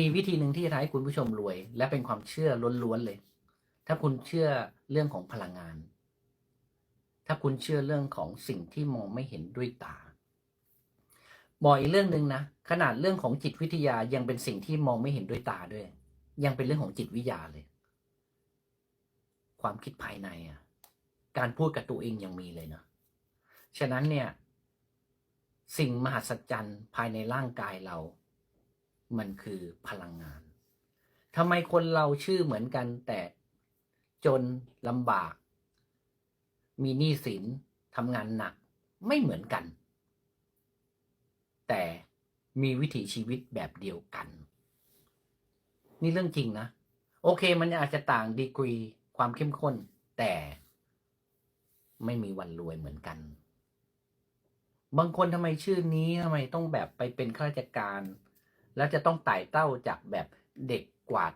มีวิธีหนึ่งที่จะทำให้คุณผู้ชมรวย และเป็นความเชื่อล้วนๆเลย ถ้าคุณเชื่อเรื่องของพลังงาน ถ้าคุณเชื่อเรื่องของสิ่งที่มองไม่เห็นด้วยตาบอกอีกเรื่องหนึ่งนะ ขนาดเรื่องของจิตวิทยายังเป็นสิ่งที่มองไม่เห็นด้วยตาด้วย ยังเป็นเรื่องของจิตวิทยาเลย ความคิดภายในอะ การพูดกับตัวเองยังมีเลยเนาะฉะนั้นเนี่ย สิ่งมหัศจรรย์ภายในร่างกายเรา มันคือพลังงานทำไมคนเราชื่อเหมือนกันแต่จนลำบาก มีหนี้สินทำงานหนักไม่เหมือนกัน แต่มีวิถีชีวิตแบบเดียวกัน นี่เรื่องจริงนะ โอเคมันอาจจะต่างดีกรีความเข้มข้น แต่ไม่มีวันรวยเหมือนกัน บางคนทำไมชื่อนี้ทำไมต้องแบบไปเป็นข้าราชการ แล้วจะต้องไต่เต้าจากแบบเด็กกวาด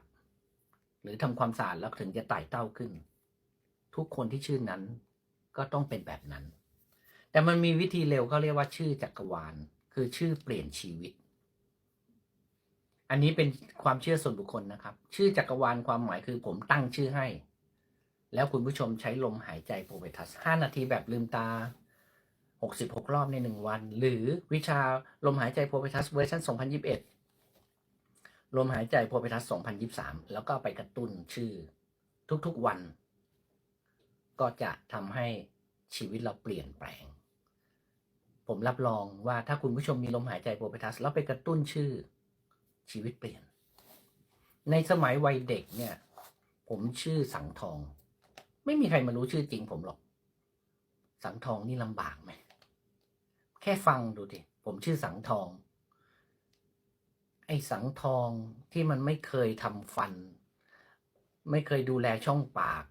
หรือทำความสะอาดแล้วถึงจะไต่เต้าขึ้น ทุกคนที่ชื่อนั้นก็ต้องเป็นแบบนั้น แต่มันมีวิธีเร็วเขาเรียกว่าชื่อจักรวาล คือชื่อเปลี่ยนชีวิต อันนี้เป็นความเชื่อส่วนบุคคลนะครับ ชื่อจักรวาลความหมายคือผมตั้งชื่อให้ แล้วคุณผู้ชมใช้ลมหายใจโปรเบทัส5นาทีแบบลืมตา66 รอบในหนึ่งวัน หรือวิชาลมหายใจโปรเบทัสเวอร์ชัน2021 ลมหายใจโปรเบทัส 2023 แล้วก็ไปกระตุ้นชื่อทุกๆวัน ก็จะทำให้ชีวิตเราเปลี่ยนแปลง ผมรับรองว่าถ้าคุณผู้ชมมีลมหายใจโปรเบทัส แล้วไปกระตุ้นชื่อ ชีวิตเปลี่ยน ในสมัยวัยเด็กเนี่ย ผมชื่อสังทอง ไม่มีใครมารู้ชื่อจริงผมหรอก สังทองนี่ลำบากไหม แค่ฟังดูดิ ผมชื่อสังทอง ไอ้สังทองที่มันไม่เคยทำฟัน ไม่เคยดูแลช่องปาก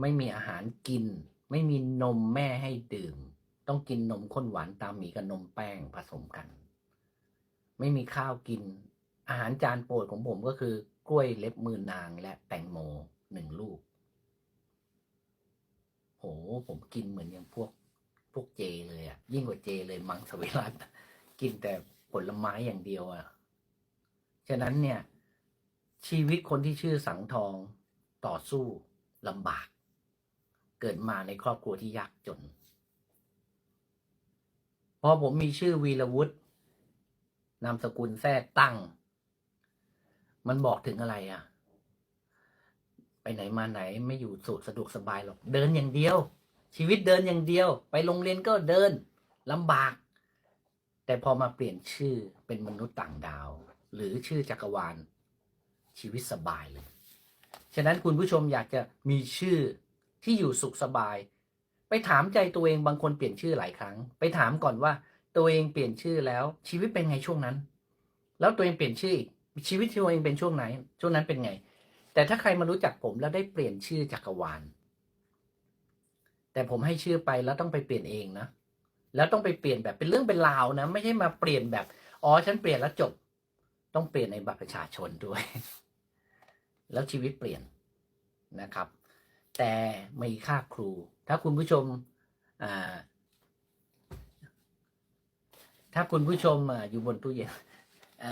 ไม่มีอาหารกิน ไม่มีนมแม่ให้ดื่ม ต้องกินนมข้นหวานตามหมีกับนมแป้งผสมกัน ไม่มีข้าวกิน อาหารจานโปรดของผมก็คือกล้วยเล็บมือนางและแตงโมหนึ่งลูกโหผมกินเหมือนอย่างพวกพวกเจเลยอะยิ่งกว่าเจเลยมังสวิรัตกินแต่ผลไม้อย่างเดียวอะ ฉะนั้นเนี่ย ชีวิตคนที่ชื่อสังทองต่อสู้ลำบาก เกิดมาในครอบครัวที่ยากจน พอผมมีชื่อวีรวุฒินามสกุลแท้ตั้ง มันบอกถึงอะไรอะไปไหนมาไหนไม่อยู่สุดสะดวกสบายหรอก เดินอย่างเดียว ชีวิตเดินอย่างเดียว ไปโรงเรียนก็เดินลำบาก แต่พอมาเปลี่ยนชื่อเป็นมนุษย์ต่างดาว หรือชื่อจักรวาล ชีวิตสบายเลย ฉะนั้นคุณผู้ชมอยากจะมีชื่อที่อยู่สุขสบาย ไปถามใจตัวเองบางคนเปลี่ยนชื่อหลายครั้ง ไปถามก่อนว่าตัวเองเปลี่ยนชื่อแล้ว ชีวิตเป็นไงช่วงนั้น แล้วตัวเองเปลี่ยนชื่อชีวิตตัวเองเป็นช่วงไหน ช่วงนั้นเป็นไง แต่ถ้าใครมารู้จักผมแล้วได้เปลี่ยนชื่อจักรวาล แต่ผมให้ชื่อไปแล้วต้องไปเปลี่ยนเองนะแล้วต้องไปเปลี่ยนแบบเป็นเรื่องเป็นราวนะ ไม่ใช่มาเปลี่ยนแบบอ๋อฉันเปลี่ยนแล้วจบ ต้องเปลี่ยนในบัตรประชาชนด้วย แล้วชีวิตเปลี่ยนนะครับ แต่มีค่าครู ถ้าคุณผู้ชมถ้าคุณผู้ชมอยู่บนตู้เย็นอ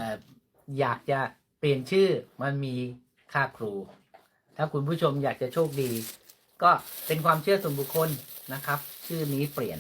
อยากจะเปลี่ยนชื่อมันมีค่าครู ถ้าคุณผู้ชมอยากจะโชคดี ก็เป็นความเชื่อส่วนบุคคลนะครับ ชื่อนี้เปลี่ยน